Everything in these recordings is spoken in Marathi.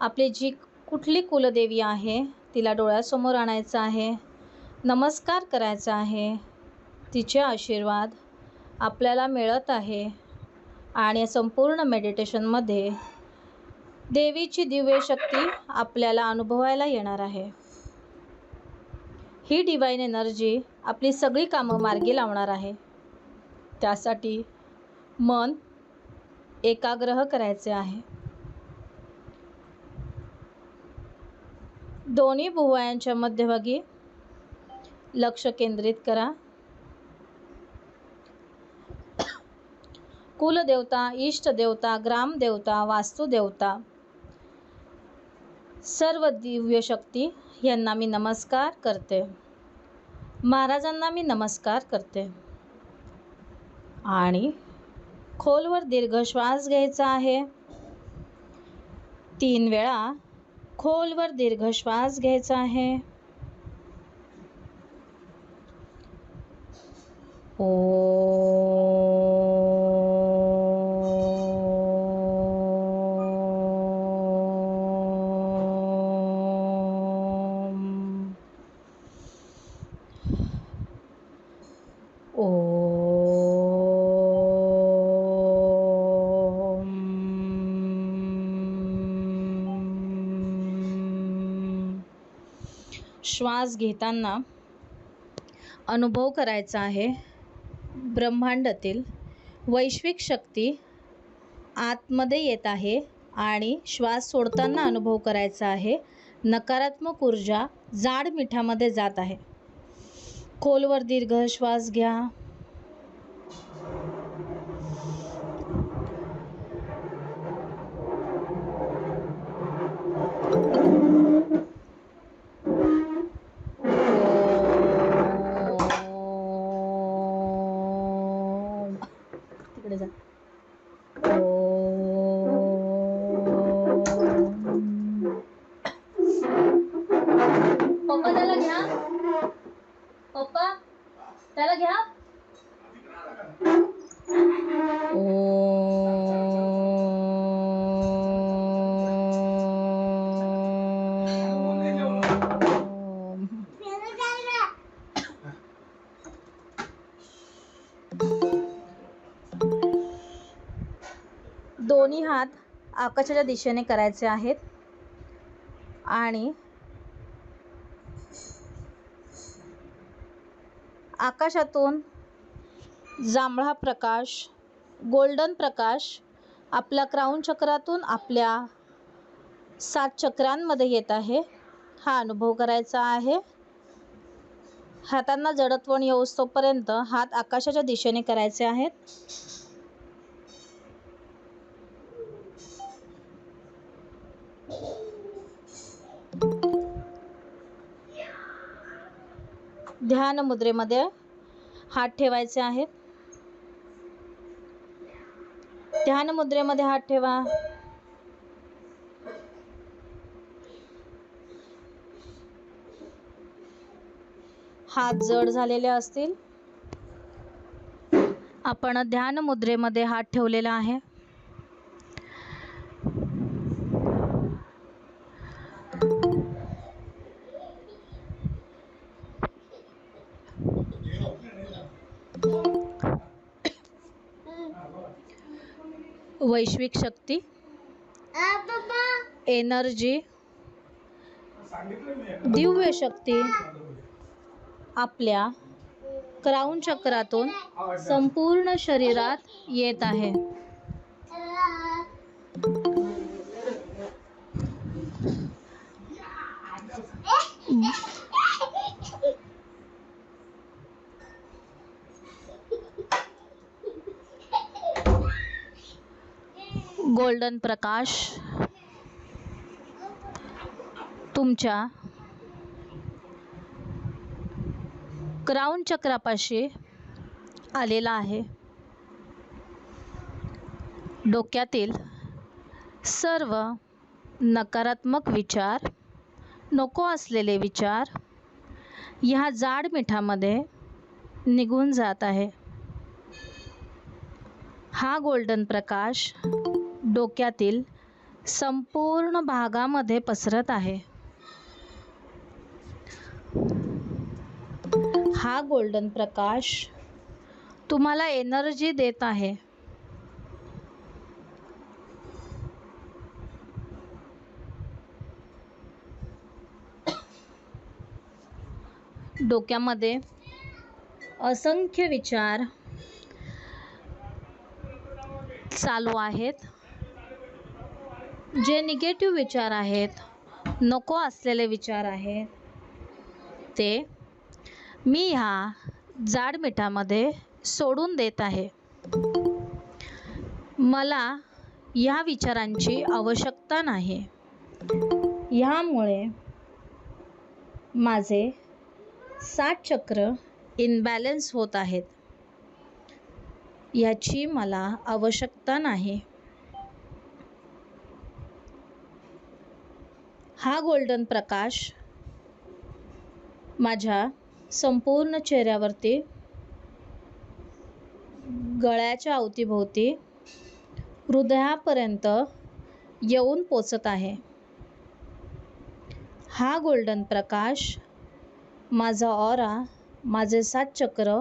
आपली जी कुठली कुलदेवी आहे तिला डोळ्यासमोर आणायचं आहे नमस्कार करायचा आहे तिचे आशीर्वाद आपल्याला मिळत आहे. आणि संपूर्ण मेडिटेशनमध्ये देवीची दिव्य शक्ती आपल्याला अनुभवायला येणार आहे. ही डिवाईन एनर्जी आपली सगळी कामं मार्गी लावणार आहे. त्यासाठी मन एकाग्रह करायचे आहे. दोन्ही भुवयांच्या मध्यभागी लक्ष केंद्रित करा. कुलदेवता इष्टदेवता ग्रामदेवता वास्तुदेवता सर्व दिव्य शक्ती यांना मी नमस्कार करते. महाराजांना मी नमस्कार करते. आणि खोलवर दीर्घ श्वास घ्यायचा आहे. तीन वेळा खोलवर दीर्घ श्वास घ्यायचा आहे. ओम श्वास घेताना अनुभव करायचा आहे. ब्रह्मांडातील वैश्विक शक्ती आतमध्ये येत आहे आणि श्वास सोडताना अनुभव करायचा आहे. नकारात्मक ऊर्जा जाड मिठामध्ये जात आहे. खोलवर दीर्घ श्वास घ्या. तिकडे जा आकाशाच्या दिशेने करायचे आहेत? आणि आकाशातून जांभळा प्रकाश गोल्डन प्रकाश आपल्या क्राऊन चक्रातून आपल्या सात चक्रांमध्ये येत आहे. हा अनुभव करायचा आहे. हातांना जडत्वण येऊस्तोपर्यंत हात आकाशाच्या दिशेने करायचे आहेत. ध्यान मुद्रेमध्ये हात ठेवायचे आहेत. ध्यान मुद्रेमध्ये हात ठेवा. हात जड झालेले असतील. आपण ध्यान मुद्रेमध्ये हात ठेवलेला आहे. वैश्विक शक्ती एनर्जी दिव्य शक्ती आपल्या क्राऊन चक्रातून संपूर्ण शरीरात येत आहे. गोल्डन प्रकाश तुमच्या क्राऊन चक्रापाशी आलेला आहे. डोक्यातील सर्व नकारात्मक विचार नको असलेले विचार ह्या जाड मिठामध्ये निघून जात आहे. हा गोल्डन प्रकाश डोक्यातील संपूर्ण भागामध्ये पसरत आहे. हा गोल्डन प्रकाश तुम्हाला एनर्जी देत आहे. डोक्यामध्ये असंख्य विचार चालू आहेत. जे निगेटिव्ह विचार आहेत नको असलेले विचार आहेत ते मी ह्या जाड मिठामध्ये सोडून देत आहे. मला ह्या विचारांची आवश्यकता नाही. ह्यामुळे माझे सात चक्र इनबॅलेन्स होत आहेत. याची मला आवश्यकता नाही. हा गोल्डन प्रकाश माझ्या संपूर्ण चेहऱ्यावरती गळ्याच्या अवतीभोवती हृदयापर्यंत येऊन पोचत आहे. हा गोल्डन प्रकाश माझा ऑरा माझे सात चक्र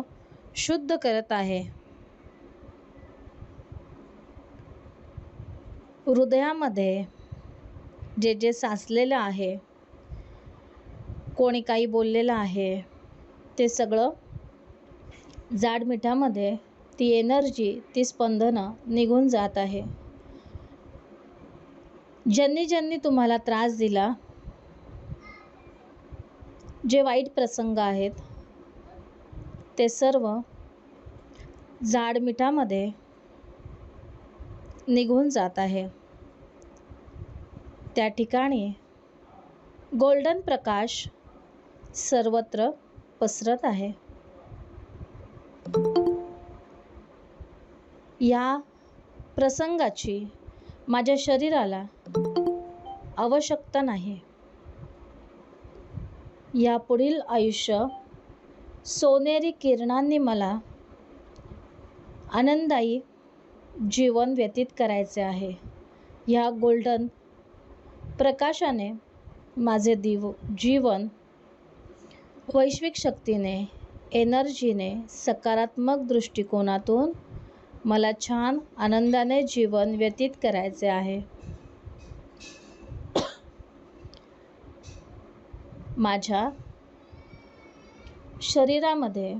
शुद्ध करत आहे. हृदयामध्ये जे जे साचलेलं आहे कोणी काही बोललेलं आहे ते सगळं जाड मिठामध्ये ती एनर्जी ती स्पंदनं निघून जात आहे. ज्यांनी ज्यांनी तुम्हाला त्रास दिला जे वाईट प्रसंग आहेत ते सर्व जाड मिठामध्ये निघून जात आहे. त्या ठिकाणी गोल्डन प्रकाश सर्वत्र पसरत आहे. या प्रसंगाची माझ्या शरीराला आवश्यकता नाही. या पुढील आयुष्य सोनेरी किरणांनी मला आनंददायी जीवन व्यतीत करायचे आहे. ह्या गोल्डन प्रकाशाने माझे दिव जीवन वैश्विक शक्तीने एनर्जीने सकारात्मक दृष्टिकोनातून मला छान आनंदाने जीवन व्यतीत करायचे आहे. माझ्या शरीरामध्ये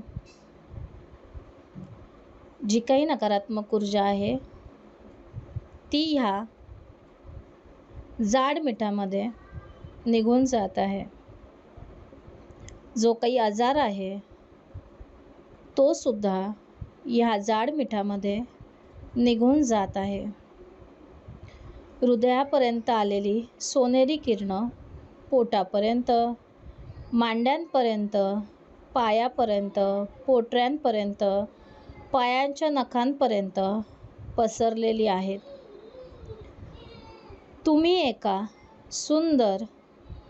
जी काही नकारात्मक ऊर्जा आहे ती ह्या जाड मिठामध्ये निघून जात आहे. जो काही आजार आहे तो सुद्धा ह्या जाड मिठामध्ये निघून जात आहे. हृदयापर्यंत आलेली सोनेरी किरणं पोटापर्यंत मांड्यांपर्यंत पायापर्यंत पोटऱ्यांपर्यंत पायांच्या नखांपर्यंत पसरलेली आहेत. तुम्ही एका सुंदर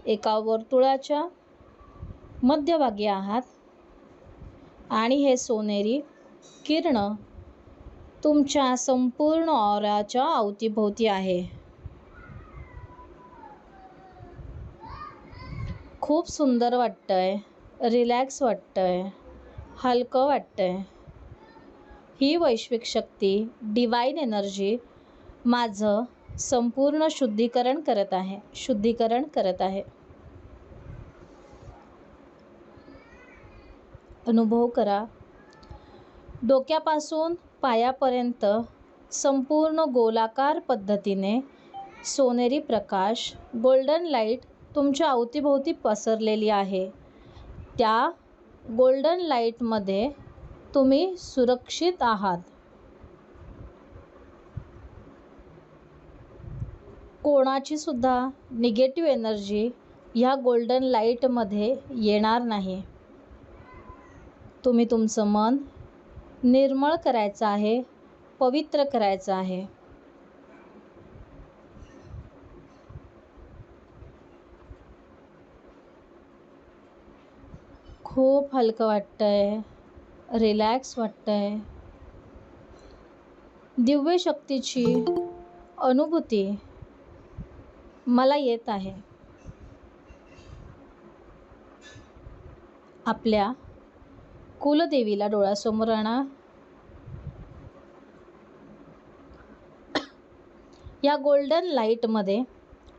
एका वर्तुळाच्या मध्यभागी आहात. आणि हे सोनेरी किरणं तुमच्या संपूर्ण ऑराच्या अवतीभोवती आहे. खूप सुंदर वाटतं आहे रिलॅक्स वाटतं आहे हलकं वाटतं आहे ही वैश्विक शक्ती डिवाईन एनर्जी माझं संपूर्ण शुद्धीकरण करत आहे. शुद्धीकरण करत आहे. अनुभव करा. डोक्यापासून पायापर्यंत संपूर्ण गोलाकार पद्धतीने सोनेरी प्रकाश गोल्डन लाइट तुमच्या अवतीभोवती पसरलेली आहे. त्या गोल्डन लाईटमध्ये तुम्ही सुरक्षित आहात. कोणाची सुद्धा निगेटिव्ह एनर्जी ह्या गोल्डन लाईटमध्ये येणार नाही. तुम्ही तुमचं मन निर्मळ करायचं आहे पवित्र करायचं आहे. खूप हलकं वाटतंय रिलॅक्स वाटतंय. दिव्य शक्तीची अनुभूती मला येत आहे. आपल्या कुलदेवीला डोळ्यासमोर आणा. या गोल्डन लाईटमध्ये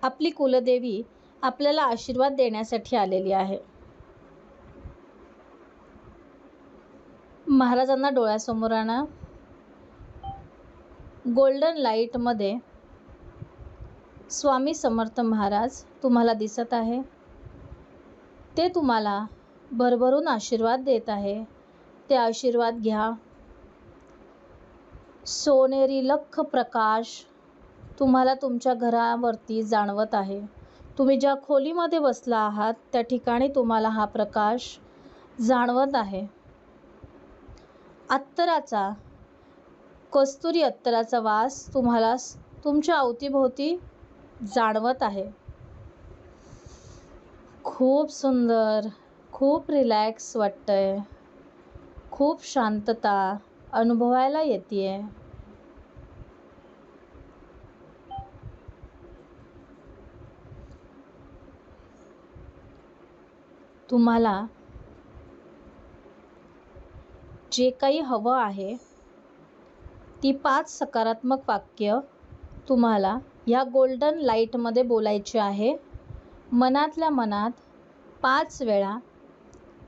आपली कुलदेवी आपल्याला आशीर्वाद देण्यासाठी आलेली आहे. महाराजांना डोळ्यासमोर आणा. गोल्डन लाईटमध्ये स्वामी समर्थ महाराज तुम्हाला दिसत आहे. ते तुम्हाला भरभरून आशीर्वाद देत आहे. ते आशीर्वाद घ्या. सोनेरी लख प्रकाश तुम्हाला तुमच्या घरावरती जाणवत आहे. तुम्ही ज्या खोलीमध्ये बसला आहात त्या ठिकाणी तुम्हाला हा प्रकाश जाणवत आहे. अत्तराचा कस्तुरी अत्तराचा वास तुम्हाला तुमच्या अवतीभोवती जाणवत आहे. खूप सुंदर खूप रिलॅक्स वाटतंय. खूप शांतता अनुभवायला येते आहे तुम्हाला जे काही हवं आहे ती पाच सकारात्मक वाक्य तुम्हाला ह्या गोल्डन लाईटमध्ये बोलायची आहे. मनातल्या मनात पाच वेळा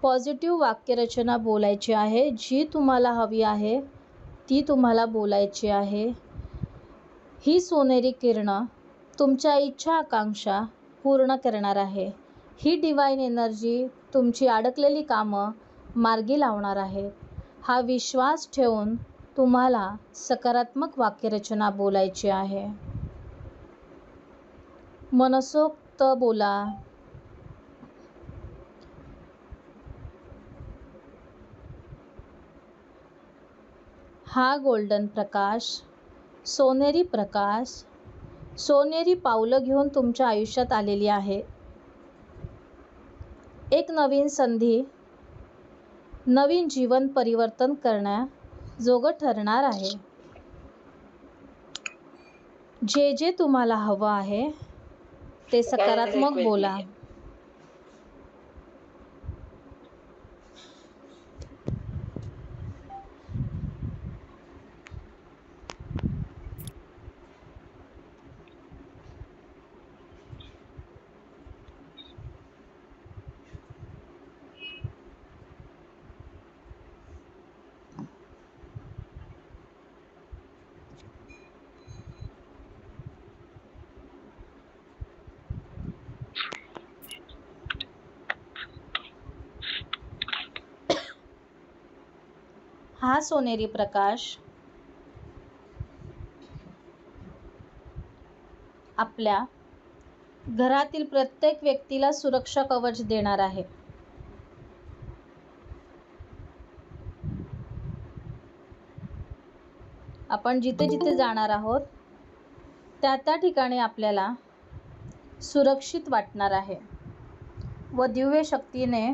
पॉझिटिव्ह वाक्यरचना बोलायची आहे. जी तुम्हाला हवी आहे ती तुम्हाला बोलायची आहे. ही सोनेरी किरणं तुमच्या इच्छा आकांक्षा पूर्ण करणार आहे. ही डिवाईन एनर्जी तुमची अडकलेली कामं मार्गी लावणार आहे. हा विश्वास ठेवून तुम्हाला सकारात्मक वाक्यरचना बोलायची आहे. मनसोक्त बोला. हा गोल्डन प्रकाश सोनेरी प्रकाश सोनेरी पावलं घेऊन तुमच्या आयुष्यात आलेली आहे. एक नवीन संधी नवीन जीवन परिवर्तन करण्याजोगं ठरणार आहे. जे जे तुम्हाला हवं आहे ते सकारात्मक बोला. हा सोनेरी प्रकाश आपल्या घरातील प्रत्येक व्यक्तीला सुरक्षा कवच देणार आहे. आपण जिथे जिथे जाणार आहोत त्या त्या ठिकाणी आपल्याला सुरक्षित वाटणार आहे. व दिव्य शक्तीने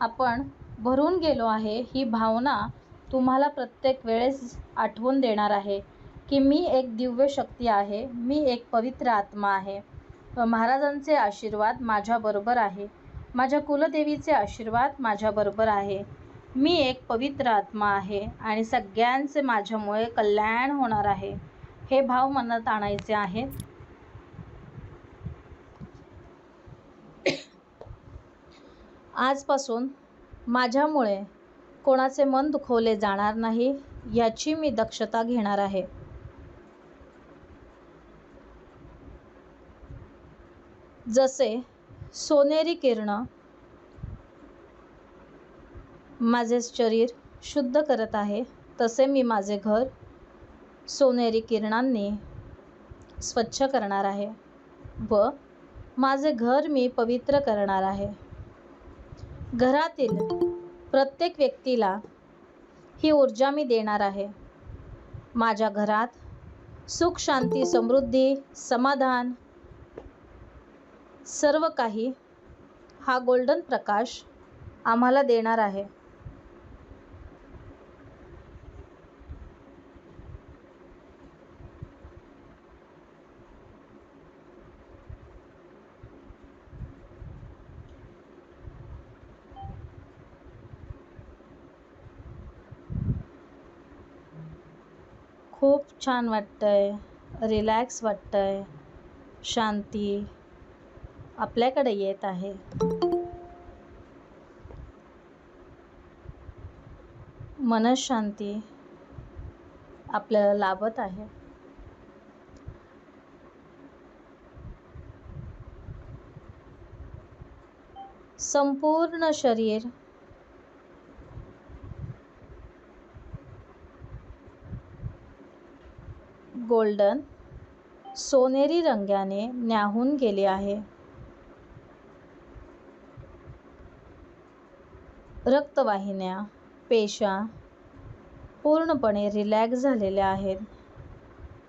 आपण भरून गेलो आहे ही भावना तुम्हाला प्रत्येक वेळेस आठवून देणार आहे की मी एक दिव्य शक्ती आहे मी एक पवित्र आत्मा आहे. महाराजांचे आशीर्वाद माझ्याबरोबर आहे. माझ्या कुलदेवीचे आशीर्वाद माझ्याबरोबर आहे. मी एक पवित्र आत्मा आहे आणि सगळ्यांचे माझ्यामुळे कल्याण होणार आहे. हे भाव मनात आणायचे आहेत. आजपासून माझ्यामुळे कोणाचे मन दुखवले जाणार नाही याची मी दक्षता घेणार आहे. जसे सोनेरी किरणं माझे शरीर शुद्ध करत आहे तसे मी माझे घर सोनेरी किरणांनी स्वच्छ करणार आहे व माझे घर मी पवित्र करणार आहे. घरातील प्रत्येक व्यक्तीला ही ऊर्जा मी देणार आहे. माझ्या घरात सुख शांती समृद्धी समाधान सर्व काही हा गोल्डन प्रकाश आम्हाला देणार आहे. छान छान वाटतंय रिलॅक्स वाटतंय शांती आपल्याकडे येत आहे. मनशांती आपल्याला लाभत आहे. संपूर्ण शरीर गोल्डन सोनेरी रंगाने न्याहून गेले आहे. रक्तवाहिन्या पेशा पूर्णपणे रिलॅक्स झालेल्या आहेत.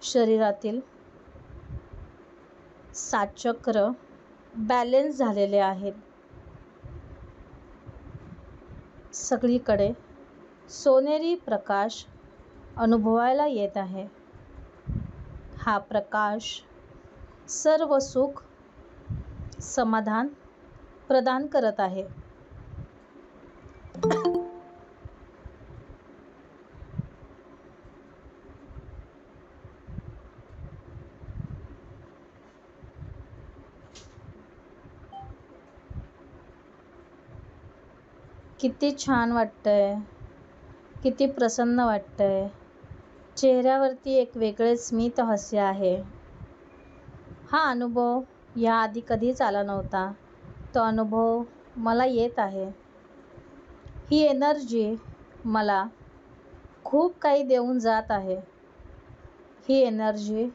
शरीरातील सात चक्र बॅलेन्स झालेले आहेत. सगळीकडे सोनेरी प्रकाश अनुभवायला येत आहे. हा प्रकाश सर्व सुख समाधान प्रदान करत आहे. किती छान वाटतंय. किती प्रसन्न वाटतंय. चेहऱ्यावरती एक वेगळे स्मित हास्य आहे. हा अनुभव याआधी कधीच आला नव्हता. तो अनुभव मला येत आहे. ही एनर्जी मला खूप काही देऊन जात आहे. ही एनर्जी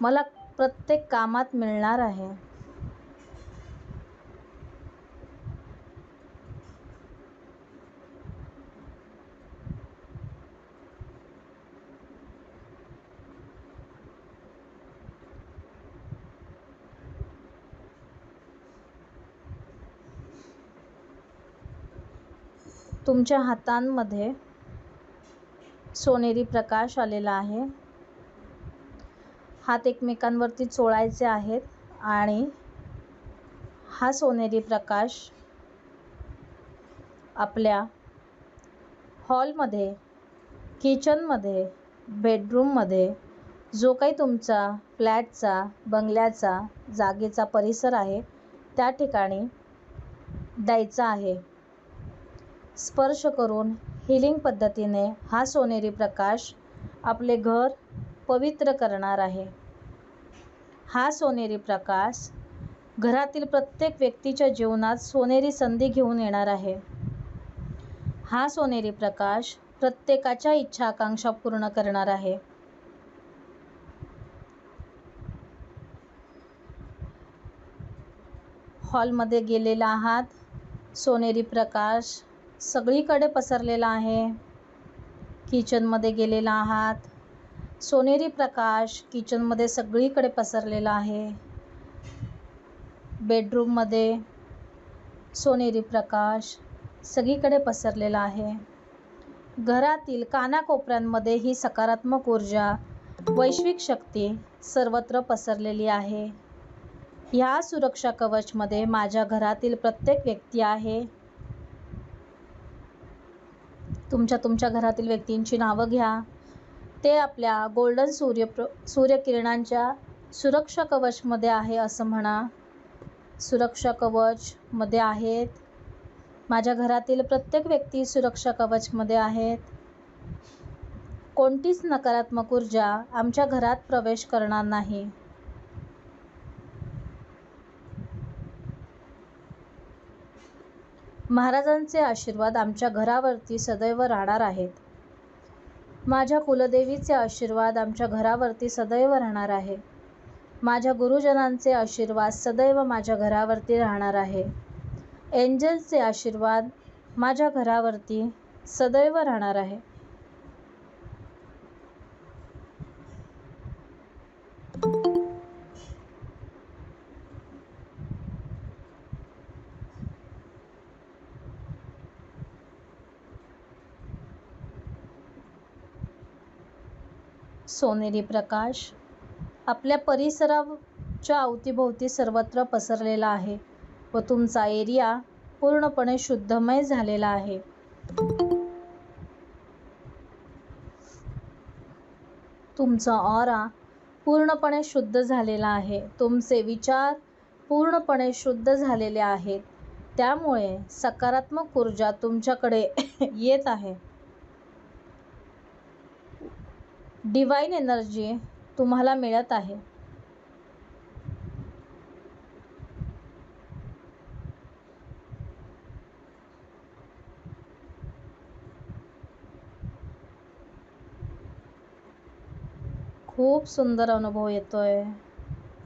मला प्रत्येक कामात मिळणार आहे. तुमच्या हातांमध्ये सोनेरी प्रकाश आलेला आहे. हात एकमेकांवरती चोळायचे आहेत आणि हा सोनेरी प्रकाश आपल्या हॉलमध्ये किचनमध्ये बेडरूममध्ये जो काही तुमचा फ्लॅटचा बंगल्याचा जागेचा परिसर आहे त्या ठिकाणी द्यायचा आहे. स्पर्श करून हिलिंग पद्धतीने हा सोनेरी प्रकाश आपले घर पवित्र करणार आहे. हा सोनेरी प्रकाश घरातील प्रत्येक व्यक्तीच्या जीवनात सोनेरी संधी घेऊन येणार आहे. हा सोनेरी प्रकाश प्रत्येकाच्या इच्छा आकांक्षा पूर्ण करणार आहे. हॉलमध्ये गेलेला आहात सोनेरी प्रकाश सगळीकडे पसरलेला आहे. किचनमध्ये गेलेला आहात. सोनेरी प्रकाश किचनमध्ये सगळीकडे पसरलेला आहे. बेडरूममध्ये सोनेरी प्रकाश सगळीकडे पसरलेला आहे. घरातील कानाकोपऱ्यांमध्ये ही सकारात्मक ऊर्जा वैश्विक शक्ती सर्वत्र पसरलेली आहे. ह्या सुरक्षा कवचमध्ये माझ्या घरातील प्रत्येक व्यक्ती आहे. तुमच्या तुमच्या घरातील व्यक्तींची नावं घ्या. ते आपल्या गोल्डन सूर्य प्र सूर्यकिरणांच्या सुरक्षा कवचमध्ये आहे असं म्हणा. सुरक्षा कवचमध्ये आहेत. माझ्या घरातील प्रत्येक व्यक्ती सुरक्षा कवचमध्ये आहेत. कोणतीच नकारात्मक ऊर्जा आमच्या घरात प्रवेश करणार नाही. महाराजांचे आशीर्वाद आमच्या घरावरती सदैव राहणार आहेत. माझ्या कुलदेवीचे आशीर्वाद आमच्या घरावरती सदैव राहणार आहे. माझ्या गुरुजनांचे आशीर्वाद सदैव माझ्या घरावरती राहणार आहे. एंजल्सचे आशीर्वाद माझ्या घरावरती सदैव राहणार आहे. सोनेरी प्रकाश. आपल्या परिसराच्या अवतीभोवती सर्वत्र पसरलेला आहे व तुमचा एरिया पूर्णपणे शुद्धमय झालेला आहे. तुमचा ऑरा पूर्णपणे शुद्ध झालेला आहे. तुमचे विचार पूर्णपणे शुद्ध झालेले आहेत. त्यामुळे सकारात्मक ऊर्जा तुमच्याकडे येत आहे. डिवाईन एनर्जी तुम्हाला मिळत आहे. खूप सुंदर अनुभव येतोय.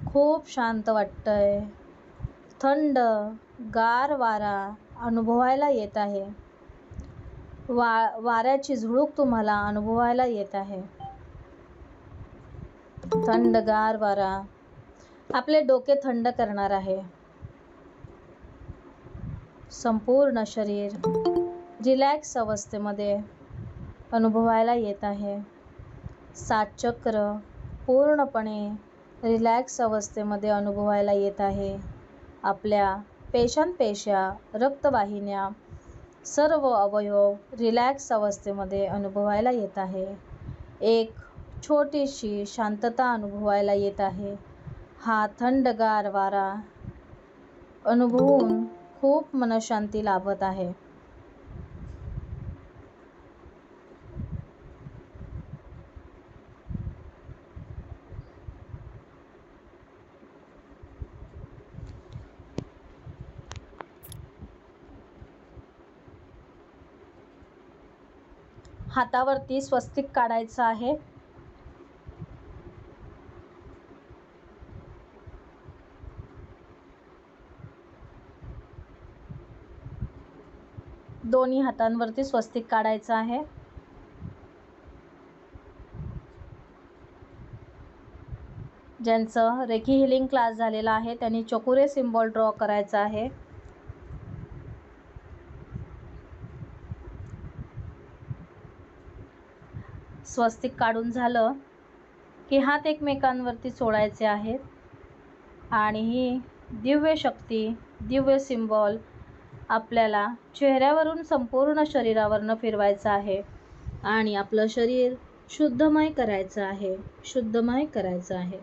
खूप शांत वाटतंय. थंड गार वारा अनुभवायला येत आहे. वा वाऱ्याची झुळूक तुम्हाला अनुभवायला येत आहे. थंडगार वारा. आपले डोके थंड करणार आहे. संपूर्ण शरीर रिलॅक्स अवस्थेमध्ये अनुभवायला येत आहे. सात चक्र पूर्णपणे रिलॅक्स अवस्थेमध्ये अनुभवायला येत आहे. आपल्या पेशांपेशा रक्तवाहिन्या सर्व अवयव रिलॅक्स अवस्थेमध्ये अनुभवायला येत आहे. एक छोटीशी शांतता अनुभवायला येत आहे. हा थंडगार वारा अनुभवून खूप मनशांती लाभत आहे. हातावरती स्वस्तिक काढायचं आहे. दोन्ही हातांवरती स्वस्तिक काढायचं आहे. ज्यांचं रेखी हिलिंग क्लास झालेला आहे त्यांनी चकुरे सिम्बॉल ड्रॉ करायचा आहे. स्वस्तिक काढून झालं की हात एकमेकांवरती सोडायचे आहेत. आणि ही दिव्य शक्ती दिव्य सिम्बॉल आपल्याला चेहऱ्यावरून संपूर्ण शरीरावरनं फिरवायचं आहे आणि आपलं शरीर शुद्धमय करायचं आहे शुद्धमय करायचं आहे.